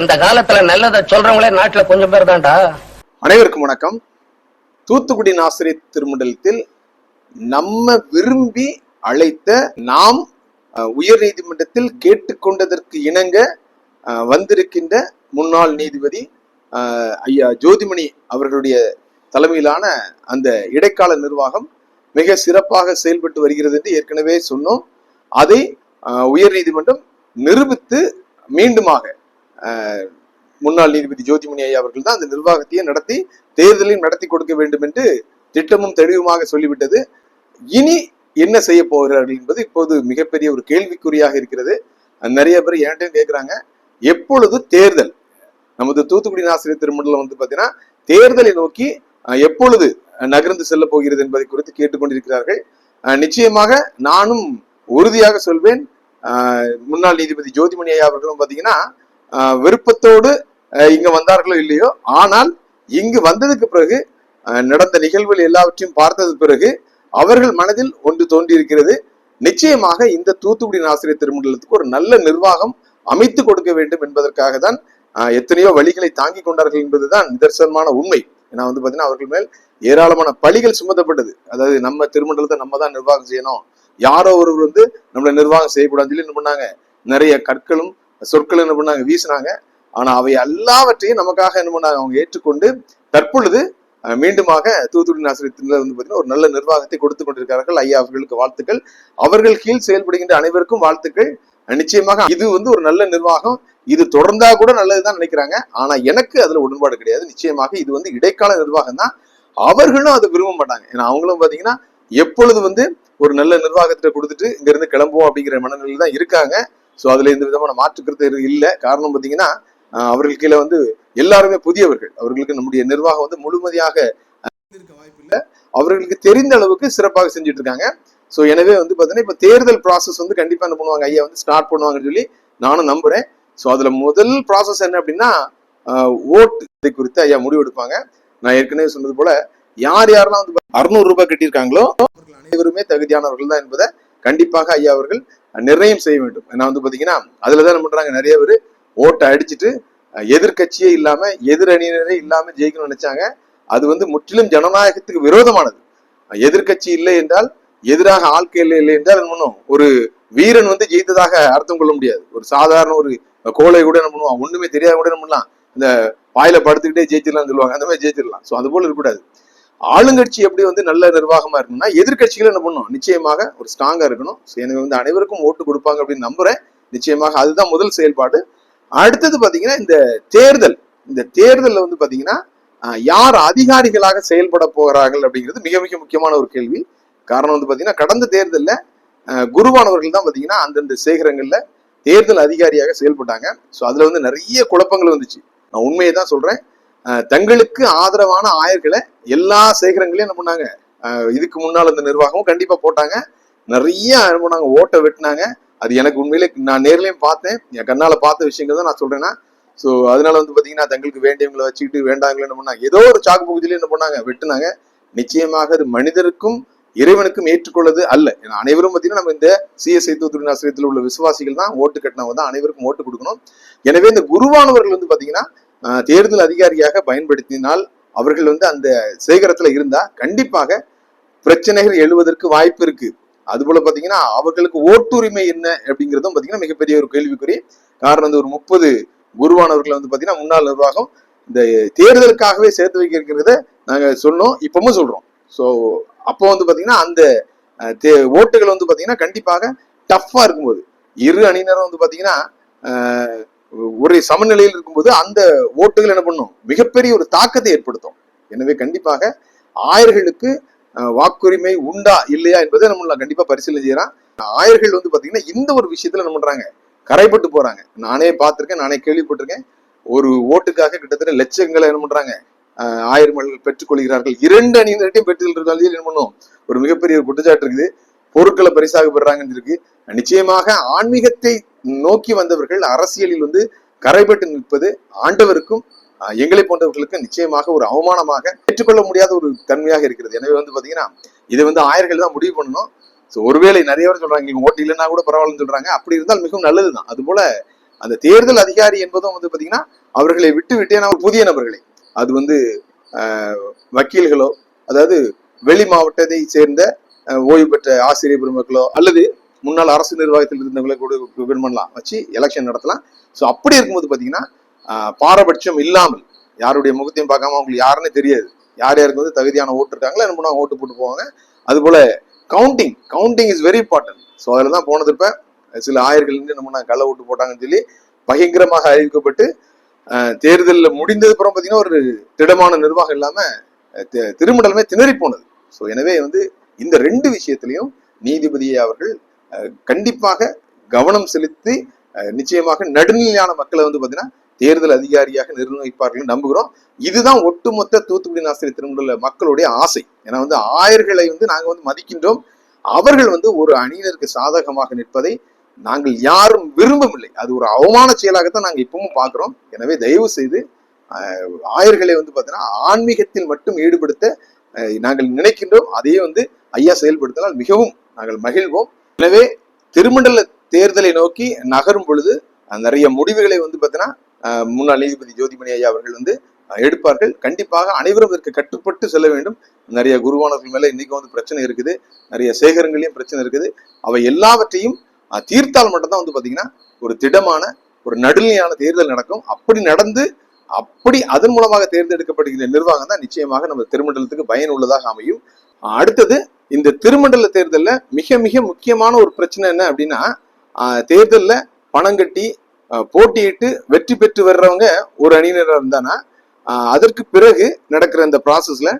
இந்த காலத்துல நல்லதை சொல்றவங்களே நாட்டுல கொஞ்சம் பேர் தான்டா. அனைவருக்கும் வணக்கம். தூத்துக்குடி நாசிரியர் திருமண்டலத்தில் நம்ம விரும்பி அழைத்த நாம் உயர் உயர்நீதிமன்றத்தில் கேட்டுக்கொண்டதற்கு இணங்க வந்திருக்கின்ற முன்னாள் நீதிபதி ஐயா ஜோதிமணி அவர்களுடைய தலைமையிலான அந்த இடைக்கால நிர்வாகம் மிக சிறப்பாக செயல்பட்டு வருகிறது என்று ஏற்கனவே சொன்னோம். அதை உயர் உயர்நீதிமன்றம் நிரூபித்து மீண்டுமாக முன்னாள் நீதிபதி ஜோதிமணி ஐயா அவர்கள் தான் அந்த நிர்வாகத்தையே நடத்தி தேர்தலையும் நடத்தி கொடுக்க வேண்டும் என்று திட்டமும் தெளிவுமாக சொல்லிவிட்டது. இனி என்ன செய்ய போகிறார்கள் என்பது இப்போது மிகப்பெரிய ஒரு கேள்விக்குறியாக இருக்கிறது. நிறைய பேர் என்கிட்ட கேட்குறாங்க எப்பொழுது தேர்தல்? நமது தூத்துக்குடி நாசிரியர் திருமண்டலம் வந்து பார்த்தீங்கன்னா தேர்தலை நோக்கி எப்பொழுது நகர்ந்து செல்ல போகிறது என்பதை குறித்து கேட்டுக்கொண்டிருக்கிறார்கள். அஹ், நிச்சயமாக நானும் உறுதியாக சொல்வேன். முன்னாள் நீதிபதி ஜோதிமணி ஐயா அவர்களும் பார்த்தீங்கன்னா விருப்பத்தோடு இங்க வந்தார்களோ இல்லையோ ஆனால் இங்கு வந்ததுக்கு பிறகு நடந்த நிகழ்வுகள் எல்லாவற்றையும் பார்த்தது பிறகு அவர்கள் மனதில் ஒன்று தோன்றியிருக்கிறது. நிச்சயமாக இந்த தூத்துக்குடி ஆசிரியர் திருமண்டலத்துக்கு ஒரு நல்ல நிர்வாகம் அமைத்து கொடுக்க வேண்டும் என்பதற்காக தான் எத்தனையோ வழிகளை தாங்கி கொண்டார்கள் என்பதுதான் நிதர்சனமான உண்மை. ஏன்னா வந்து பாத்தீங்கன்னா அவர்கள் மேல் ஏராளமான பழிகள் சுமத்தப்பட்டது. அதாவது நம்ம திருமண்டலத்தை நம்ம தான் நிர்வாகம் செய்யணும். யாரோ ஒருவர் வந்து நம்மளை நிர்வாகம் செய்யக்கூடாதுன்னு சொல்லி என்ன பண்ணாங்க? நிறைய கற்களும் சொற்கள் என்ன பண்ணாங்க? வீசினாங்க. ஆனா அவை எல்லாவற்றையும் நமக்காக என்ன பண்ணாங்க? அவங்க ஏற்றுக்கொண்டு தற்பொழுது மீண்டுமாக தூத்துக்குடி ஆசிரியத்தில் வந்து பார்த்தீங்கன்னா ஒரு நல்ல நிர்வாகத்தை கொடுத்து கொண்டிருக்கிறார்கள். ஐயா அவர்களுக்கு வாழ்த்துக்கள். அவர்கள் கீழ் செயல்படுகின்ற அனைவருக்கும் வாழ்த்துக்கள். நிச்சயமாக இது வந்து ஒரு நல்ல நிர்வாகம். இது தொடர்ந்தா கூட நல்லதுதான் நினைக்கிறாங்க. ஆனா எனக்கு அதுல உடன்பாடு கிடையாது. நிச்சயமாக இது வந்து இடைக்கால நிர்வாகம் தான். அவர்களும் அதை விரும்ப மாட்டாங்க. ஏன்னா அவங்களும் பாத்தீங்கன்னா எப்பொழுது வந்து ஒரு நல்ல நிர்வாகத்தை கொடுத்துட்டு இங்க இருந்து கிளம்புவோம் அப்படிங்கிற மனநிலையில் தான் இருக்காங்க. ஸோ அதுல எந்த விதமான மாற்றுக்கருத்து இல்லை. காரணம் பாத்தீங்கன்னா அவர்கள் கீழே வந்து எல்லாருமே புதியவர்கள். அவர்களுக்கு நம்முடைய நிர்வாகம் வந்து முழுமதியாக இருக்க வாய்ப்பு இல்லை அவர்களுக்கு தெரிந்த அளவுக்கு சிறப்பாக செஞ்சுட்டு இருக்காங்க ஸோ எனவே வந்து பார்த்தீங்கன்னா இப்போ தேர்தல் ப்ராசஸ் வந்து கண்டிப்பாக என்ன பண்ணுவாங்க? ஐயா வந்து ஸ்டார்ட் பண்ணுவாங்கன்னு சொல்லி நானும் நம்புறேன். ஸோ அதுல முதல் ப்ராசஸ் என்ன அப்படின்னா ஓட்டு இதை குறித்து ஐயா முடிவெடுப்பாங்க நான் ஏற்கனவே சொன்னது போல யார் யாரெல்லாம் வந்து அறுநூறு ரூபாய் கட்டியிருக்காங்களோ அவர்கள் அனைவருமே தகுதியானவர்கள் தான் என்பதை கண்டிப்பாக ஐயா அவர்கள் நிர்ணயம் செய்ய வேண்டும். ஏன்னா வந்து பாத்தீங்கன்னா அதுல தான் என்ன பண்றாங்க நிறைய பேர் ஓட்டை அடிச்சுட்டு எதிர்கட்சியே எதிர்க்கட்சியே இல்லாம எதிரணியினரே இல்லாம ஜெயிக்கணும்னு நினைச்சாங்க. அது வந்து முற்றிலும் ஜனநாயகத்துக்கு விரோதமானது. எதிர்கட்சி இல்லை என்றால் எதிராக ஆட்கள் இல்லை இல்லை என்றால் என்ன பண்ணும்? ஒரு வீரன் வந்து ஜெயித்ததாக அர்த்தம் கொள்ள முடியாது. ஒரு சாதாரண ஒரு கோலை கூட என்ன பண்ணுவான்? ஒண்ணுமே தெரியாத கூட என்ன பண்ணலாம்? இந்த வாயில படுத்துக்கிட்டே ஜெயிச்சிடலாம்னு சொல்லுவாங்க. அந்த மாதிரி ஜெயிச்சிடலாம். ஸோ அது போல இருக்கக்கூடாது. ஆளுங்கட்சி எப்படி வந்து நல்ல நிர்வாகமா இருக்கணும்னா எதிர்க்கட்சிகள் என்ன பண்ணும் நிச்சயமாக ஒரு ஸ்ட்ராங்கா இருக்கணும். So, எனவே வந்து அனைவருக்கும் ஓட்டு கொடுப்பாங்க அப்படின்னு நம்புறேன். நிச்சயமாக அதுதான் முதல் செயல்பாடு. அடுத்தது பாத்தீங்கன்னா இந்த தேர்தல். இந்த தேர்தலில் வந்து பாத்தீங்கன்னா யார் அதிகாரிகளாக செயல்பட போகிறார்கள் அப்படிங்கிறது மிக மிக முக்கியமான ஒரு கேள்வி. காரணம் வந்து பாத்தீங்கன்னா கடந்த தேர்தலில் குருவானவர்கள் தான் பாத்தீங்கன்னா அந்தந்த சேகரங்கள்ல தேர்தல் அதிகாரியாக செயல்பட்டாங்க. ஸோ அதுல வந்து நிறைய குழப்பங்கள் வந்துச்சு. நான் உண்மையை தான் சொல்றேன். தங்களுக்கு ஆதரவான ஆயர்களை எல்லா சேகரங்களையும் என்ன பண்ணாங்க? இதுக்கு முன்னால் அந்த நிர்வாகமும் கண்டிப்பா போட்டாங்க. நிறைய என்ன பண்ணாங்க? ஓட்டை வெட்டினாங்க. அது எனக்கு உண்மையிலே நான் நேர்லையும் பார்த்தேன். என் கண்ணால பார்த்த விஷயங்கள் தான் நான் சொல்றேன்னா. ஸோ அதனால வந்து பாத்தீங்கன்னா தங்களுக்கு வேண்டியவங்களை வச்சுக்கிட்டு வேண்டாங்களே என்ன பண்ணாங்க? ஏதோ ஒரு சாக்கு பகுதியில என்ன பண்ணாங்க? வெட்டினாங்க. நிச்சயமாக அது மனிதருக்கும் இறைவனுக்கும் ஏற்றுக்கொள்ளது அல்ல. ஏன்னா அனைவரும் பார்த்தீங்கன்னா நம்ம இந்த சிஎஸ்ஐ தூத்துக்குடி ஆசிரியத்தில் உள்ள விசுவாசிகள் தான். ஓட்டு கட்டினவங்க தான். அனைவருக்கும் ஓட்டு கொடுக்கணும். எனவே இந்த குருவானவர்கள் வந்து பார்த்தீங்கன்னா தேர்தல் அதிகாரியாக பயன்படுத்தினால் அவர்கள் வந்து அந்த சேகரத்துல இருந்தா கண்டிப்பாக பிரச்சனைகள் எழுவதற்கு வாய்ப்பு இருக்கு. அதுபோல பாத்தீங்கன்னா அவர்களுக்கு ஓட்டுரிமை என்ன அப்படிங்கிறதும் பாத்தீங்கன்னா மிகப்பெரிய ஒரு கேள்விக்குறி. காரணம் வந்து ஒரு முப்பது குருவானவர்களை வந்து பாத்தீங்கன்னா முன்னாள் நிர்வாகம் இந்த தேர்தலுக்காகவே சேர்த்து வைக்கிறத நாங்க சொன்னோம் இப்பவும் சொல்றோம். ஸோ அப்போ வந்து பாத்தீங்கன்னா அந்த தே- ஓட்டுகள் வந்து பாத்தீங்கன்னா கண்டிப்பாக டஃப்பா இருக்கும்போது. இரு அணியினரும் வந்து பாத்தீங்கன்னா ஒரு சமநிலையில் இருக்கும்போது அந்த ஓட்டுகள் என்ன பண்ணும்? மிகப்பெரிய ஒரு தாக்கத்தை ஏற்படுத்தும். எனவே கண்டிப்பாக ஆயர்களுக்கு வாக்குரிமை உண்டா இல்லையா என்பதை நம்ம கண்டிப்பா பரிசீலனை செய்யறான். ஆயர்கள் வந்து பாத்தீங்கன்னா இந்த ஒரு விஷயத்துல என்ன பண்றாங்க? கரைப்பட்டு போறாங்க. நானே பார்த்திருக்கேன் நானே கேள்விப்பட்டிருக்கேன். ஒரு ஓட்டுக்காக கிட்டத்தட்ட லட்சங்களை என்ன பண்றாங்க? ஆஹ் ஆயிரம் மடல்கள் பெற்றுக்கொள்கிறார்கள் இரண்டு அணியினர்கிட்டையும் பெற்றுக்கொள்கிறார்கள் என்ன பண்ணும்? ஒரு மிகப்பெரிய ஒரு குற்றச்சாட்டு இருக்குது. பொருட்களை பரிசாக பெறாங்கன்னு இருக்கு. நிச்சயமாக ஆன்மீகத்தை நோக்கி வந்தவர்கள் அரசியலில் வந்து கரைபட்டு நிற்பது ஆண்டவருக்கும் எங்களை போன்றவர்களுக்கு நிச்சயமாக ஒரு அவமானமாக ஏற்றுக்கொள்ள முடியாத ஒரு தன்மையாக இருக்கிறது. எனவே வந்து பாத்தீங்கன்னா இதை வந்து ஆயர்கள் தான் முடிவு பண்ணணும். ஸோ ஒருவேளை நிறைய பேர் சொல்றாங்க இங்க ஓட்டு இல்லைன்னா கூட பரவாயில்லன்னு சொல்றாங்க. அப்படி இருந்தால் மிகவும் நல்லதுதான். அது போல அந்த தேர்தல் அதிகாரி என்பதும் வந்து பாத்தீங்கன்னா அவர்களை விட்டு விட்டே நம்ம புதிய நபர்களை அது வந்து வக்கீல்களோ அதாவது வெளி மாவட்டத்தை சேர்ந்த ஓய்வு பெற்ற ஆசிரியர் பெருமக்களோ அல்லது முன்னாள் அரசு நிர்வாகத்தில் இருந்தவங்களை கூட வின் பண்ணலாம். வச்சு எலெக்ஷன் நடத்தலாம். ஸோ அப்படி இருக்கும்போது பார்த்தீங்கன்னா பாரபட்சம் இல்லாமல் யாருடைய முகத்தையும் பார்க்காம அவங்களுக்கு யாருன்னு தெரியாது. யார் யாருக்கு வந்து தகுதியான ஓட்டு இருக்காங்களோ என்ன பண்ணுவாங்க ஓட்டு போட்டு போவாங்க. அதுபோல counting counting is very important so அதில் தான் போனதுப்ப சில ஆயர்கள் என்ன நம்ம கள்ள ஓட்டு போட்டாங்கன்னு சொல்லி பயங்கரமாக அறிவிக்கப்பட்டு தேர்தலில் முடிந்தது அப்புறம் பார்த்தீங்கன்னா ஒரு திடமான நிர்வாகம் இல்லாமல் திருமண்டலமே திணறி போனது. ஸோ எனவே வந்து இந்த ரெண்டு விஷயத்திலையும் நீதிபதியை அவர்கள் கண்டிப்பாக கவனம் செலுத்தி நிச்சயமாக நடுநிலையான மக்களை வந்து பார்த்தீங்கன்னா தேர்தல் அதிகாரியாக நிர்ணயிப்பார்கள் நம்புகிறோம். இதுதான் ஒட்டுமொத்த தூத்துக்குடி நாசிரி திருமண மக்களுடைய ஆசை. ஏன்னா வந்து ஆயர்களை வந்து நாங்கள் வந்து மதிக்கின்றோம். அவர்கள் வந்து ஒரு அணியினருக்கு சாதகமாக நிற்பதை நாங்கள் யாரும் விரும்பவில்லை. அது ஒரு அவமான செயலாகத்தான் நாங்கள் இப்பவும் பார்க்குறோம். எனவே தயவு செய்து ஆயர்களை வந்து பார்த்தீங்கன்னா ஆன்மீகத்தில் மட்டும் ஈடுபடுத்த நாங்கள் நினைக்கின்றோம். அதையே வந்து ஐயா செயல்படுத்தினால் மிகவும் நாங்கள் மகிழ்வோம். எனவே திருமண்டல தேர்தலை நோக்கி நகரும் பொழுது நிறைய முடிவுகளை வந்து பார்த்தீங்கன்னா முன்னாள் நீதிபதி ஜோதிமணி ஐயா அவர்கள் வந்து எடுப்பார்கள். கண்டிப்பாக அனைவரும் இதற்கு கட்டுப்பட்டு செல்ல வேண்டும். நிறைய குருவானவர்கள் மேலே இன்னைக்கு வந்து பிரச்சனை இருக்குது. நிறைய சேகரங்களையும் பிரச்சனை இருக்குது. அவை எல்லாவற்றையும் தீர்த்தால் மட்டும்தான் வந்து பார்த்தீங்கன்னா ஒரு திடமான ஒரு நடுநிலையான தேர்தல் நடக்கும். அப்படி நடந்து அப்படி அதன் மூலமாக தேர்ந்தெடுக்கப்படுகிற நிர்வாகம் தான் நிச்சயமாக நம்ம திருமண்டலத்துக்கு பயனுள்ளதாக அமையும். அடுத்தது இந்த திருமண்டல தேர்தலில் மிக மிக முக்கியமான ஒரு பிரச்சனை என்ன அப்படின்னா தேர்தலில் பணம் கட்டி போட்டியிட்டு வெற்றி பெற்று வர்றவங்க ஒரு அணியினராக இருந்தானா அதற்கு பிறகு நடக்கிற அந்த ப்ராசஸ்ல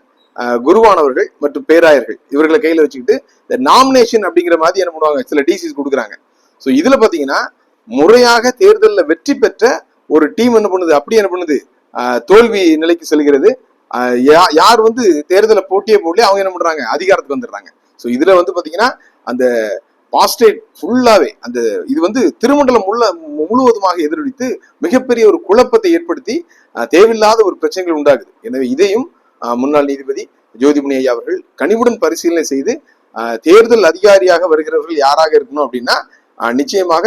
குருவானவர்கள் மற்றும் பேராயர்கள் இவர்களை கையில் வச்சுக்கிட்டு இந்த நாமினேஷன் அப்படிங்கிற மாதிரி என்ன பண்ணுவாங்க சில டிசிஸ் கொடுக்குறாங்க. ஸோ இதில் பார்த்தீங்கன்னா முறையாக தேர்தலில் வெற்றி பெற்ற ஒரு டீம் என்ன பண்ணுது? அப்படி என்ன பண்ணுது? தோல்வி நிலைக்கு செல்கிறது. யார் வந்து தேர்தலை போட்டியே போடலையோ அவங்க என்ன பண்றாங்க? அதிகாரத்துக்கு வந்துடுறாங்க. ஸோ இதுல வந்து பாத்தீங்கன்னா அந்த பாஸ்டேட் ஃபுல்லாவே அந்த இது வந்து திருமண்டலம் முள்ள முழுவதுமாக எதிரொலித்து மிகப்பெரிய ஒரு குழப்பத்தை ஏற்படுத்தி தேவையில்லாத ஒரு பிரச்சனைகள் உண்டாகுது. எனவே இதையும் முன்னாள் நீதிபதி ஜோதிமணி ஐயா அவர்கள் கனிவுடன் பரிசீலனை செய்து தேர்தல் அதிகாரியாக வருகிறவர்கள் யாராக இருக்கணும் அப்படின்னா நிச்சயமாக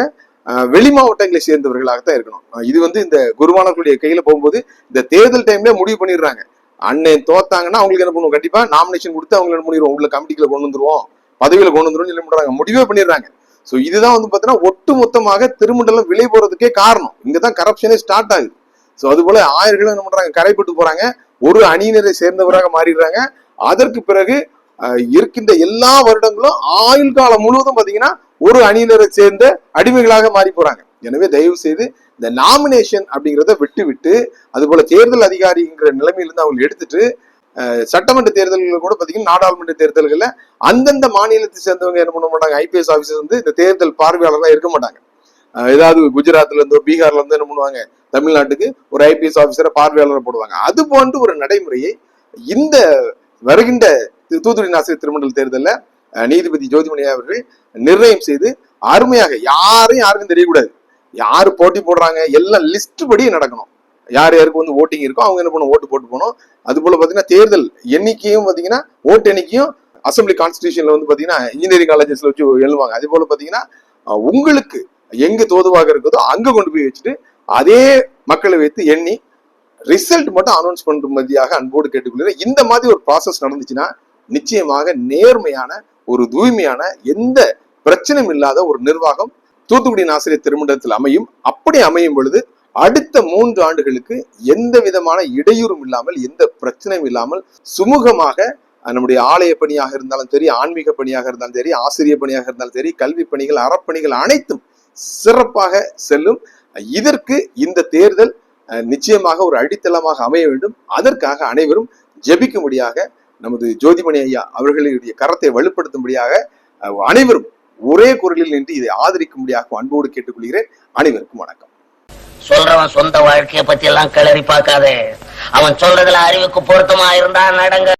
வெளி மாவட்டங்களை சேர்ந்தவர்களாகத்தான் இருக்கணும். இது வந்து இந்த குருவானவர்களுடைய கையில போகும்போது இந்த தேர்தல் டைம்ல முடிவு பண்ணிடுறாங்க. அண்ணன் தோத்தாங்கன்னா அவங்களுக்கு என்ன பண்ணுவோம்? கண்டிப்பா நாமினேஷன் கொடுத்து அவங்க என்ன பண்ணிடுவோம்? உள்ள கமிட்டிக்குள்ள கொண்டு வந்துருவோம். பதவியில கொண்டு வந்துரும் சொல்லி பண்றாங்க. முடிவே பண்ணிடுறாங்க. ஸோ இதுதான் வந்து பார்த்தீங்கன்னா ஒட்டு மொத்தமாக திருமண்டலம் விலை போறதுக்கே காரணம். இங்கதான் கரப்ஷனே ஸ்டார்ட் ஆகுது. ஸோ அது போல ஆயிரங்களும் என்ன பண்றாங்க? கரைப்பட்டு போறாங்க. ஒரு அணியினரை சேர்ந்தவராக மாறிடுறாங்க. அதற்கு பிறகு இருக்கின்ற எல்லா வருடங்களும் ஆயுள் காலம் முழுவதும் பாத்தீங்கன்னா ஒரு அணியினரை சேர்ந்த அடிமைகளாக மாறி போறாங்க. எனவே தயவு செய்து இந்த நாமினேஷன் அப்படிங்கிறத விட்டு விட்டு அது போல தேர்தல் அதிகாரிங்கிற நிலைமையிலிருந்து அவங்க எடுத்துட்டு சட்டமன்ற தேர்தல்கள் கூட பாத்தீங்கன்னா நாடாளுமன்ற தேர்தல்கள்ல அந்தந்த மாநிலத்தை சேர்ந்தவங்க என்ன பண்ண மாட்டாங்க? ஐபிஎஸ் ஆஃபீஸர் வந்து இந்த தேர்தல் பார்வையாளர்களா இருக்க மாட்டாங்க. ஏதாவது குஜராத்ல இருந்தோ பீகார்ல இருந்தோ என்ன பண்ணுவாங்க? தமிழ்நாட்டுக்கு ஒரு ஐபிஎஸ் ஆபீசரை பார்வையாளரை போடுவாங்க. அது போன்ற ஒரு நடைமுறையை இந்த வருகின்ற தூத்துக்குடி நாசிரியர் திருமண்டல் தேர்தலில் நீதிபதி ஜோதிமணி அவர்கள் நிர்ணயம் செய்து அருமையாக யாரும் யாருக்கும் தெரியக்கூடாது. யாரு போட்டி போடுறாங்க எல்லாம் லிஸ்ட் படி நடக்கணும். யார் யாருக்கு வந்து ஓட்டிங் இருக்கோ அவங்க என்ன பண்ணும் ஓட்டு போட்டு போகணும். அது போல பாத்தீங்கன்னா தேர்தல் எண்ணிக்கையும் பார்த்தீங்கன்னா ஓட்டு எண்ணிக்கையும் அசம்பிளி கான்ஸ்டியூஷன்ல வந்து பார்த்தீங்கன்னா இன்ஜினியரிங் காலேஜஸ்ல வச்சு எழுதுவாங்க. அதே போல பார்த்தீங்கன்னா உங்களுக்கு எங்க தோதுவாக இருக்குதோ அங்க கொண்டு போய் வச்சுட்டு அதே மக்களை வைத்து எண்ணி ரிசல்ட் மட்டும் அனௌன்ஸ் பண்ணும்படியாக அன்போடு கேட்டுக்கொள்கிறேன். இந்த மாதிரி ஒரு ப்ராசஸ் நடந்துச்சுன்னா நிச்சயமாக நேர்மையான ஒரு தூய்மையான எந்த பிரச்சனையும் இல்லாத ஒரு நிர்வாகம் தூத்துக்குடி ஆசிரியர் திருமண்டலத்தில் அமையும். அப்படி அமையும் பொழுது அடுத்த மூன்று ஆண்டுகளுக்கு எந்த விதமான இடையூறும் இல்லாமல் எந்த பிரச்சனையும் இல்லாமல் சுமூகமாக நம்முடைய ஆலய பணியாக இருந்தாலும் சரி ஆன்மீக பணியாக இருந்தாலும் சரி ஆசிரியர் பணியாக இருந்தாலும் சரி கல்வி பணிகள் அறப்பணிகள் அனைத்தும் சிறப்பாக செல்லும். இதற்கு இந்த தேர்தல் அஹ், நிச்சயமாக ஒரு அடித்தளமாக அமைய வேண்டும். அதற்காக அனைவரும் ஜெபிக்கும்படியாக நமது ஜோதிமணி ஐயா அவர்களுடைய கரத்தை வலுப்படுத்தும்படியாக அனைவரும் ஒரே குரலில் நின்று இதை ஆதரிக்கும்படியாக அன்போடு கேட்டுக்கொள்கிறேன். அனைவருக்கும் வணக்கம். சொல்றவன் சொந்த வாழ்க்கையை பத்தி எல்லாம் கிளறி பார்க்காதே. அவன் சொல்றதுல அறிவுக்கு பொருத்தமா இருந்தா நடங்க.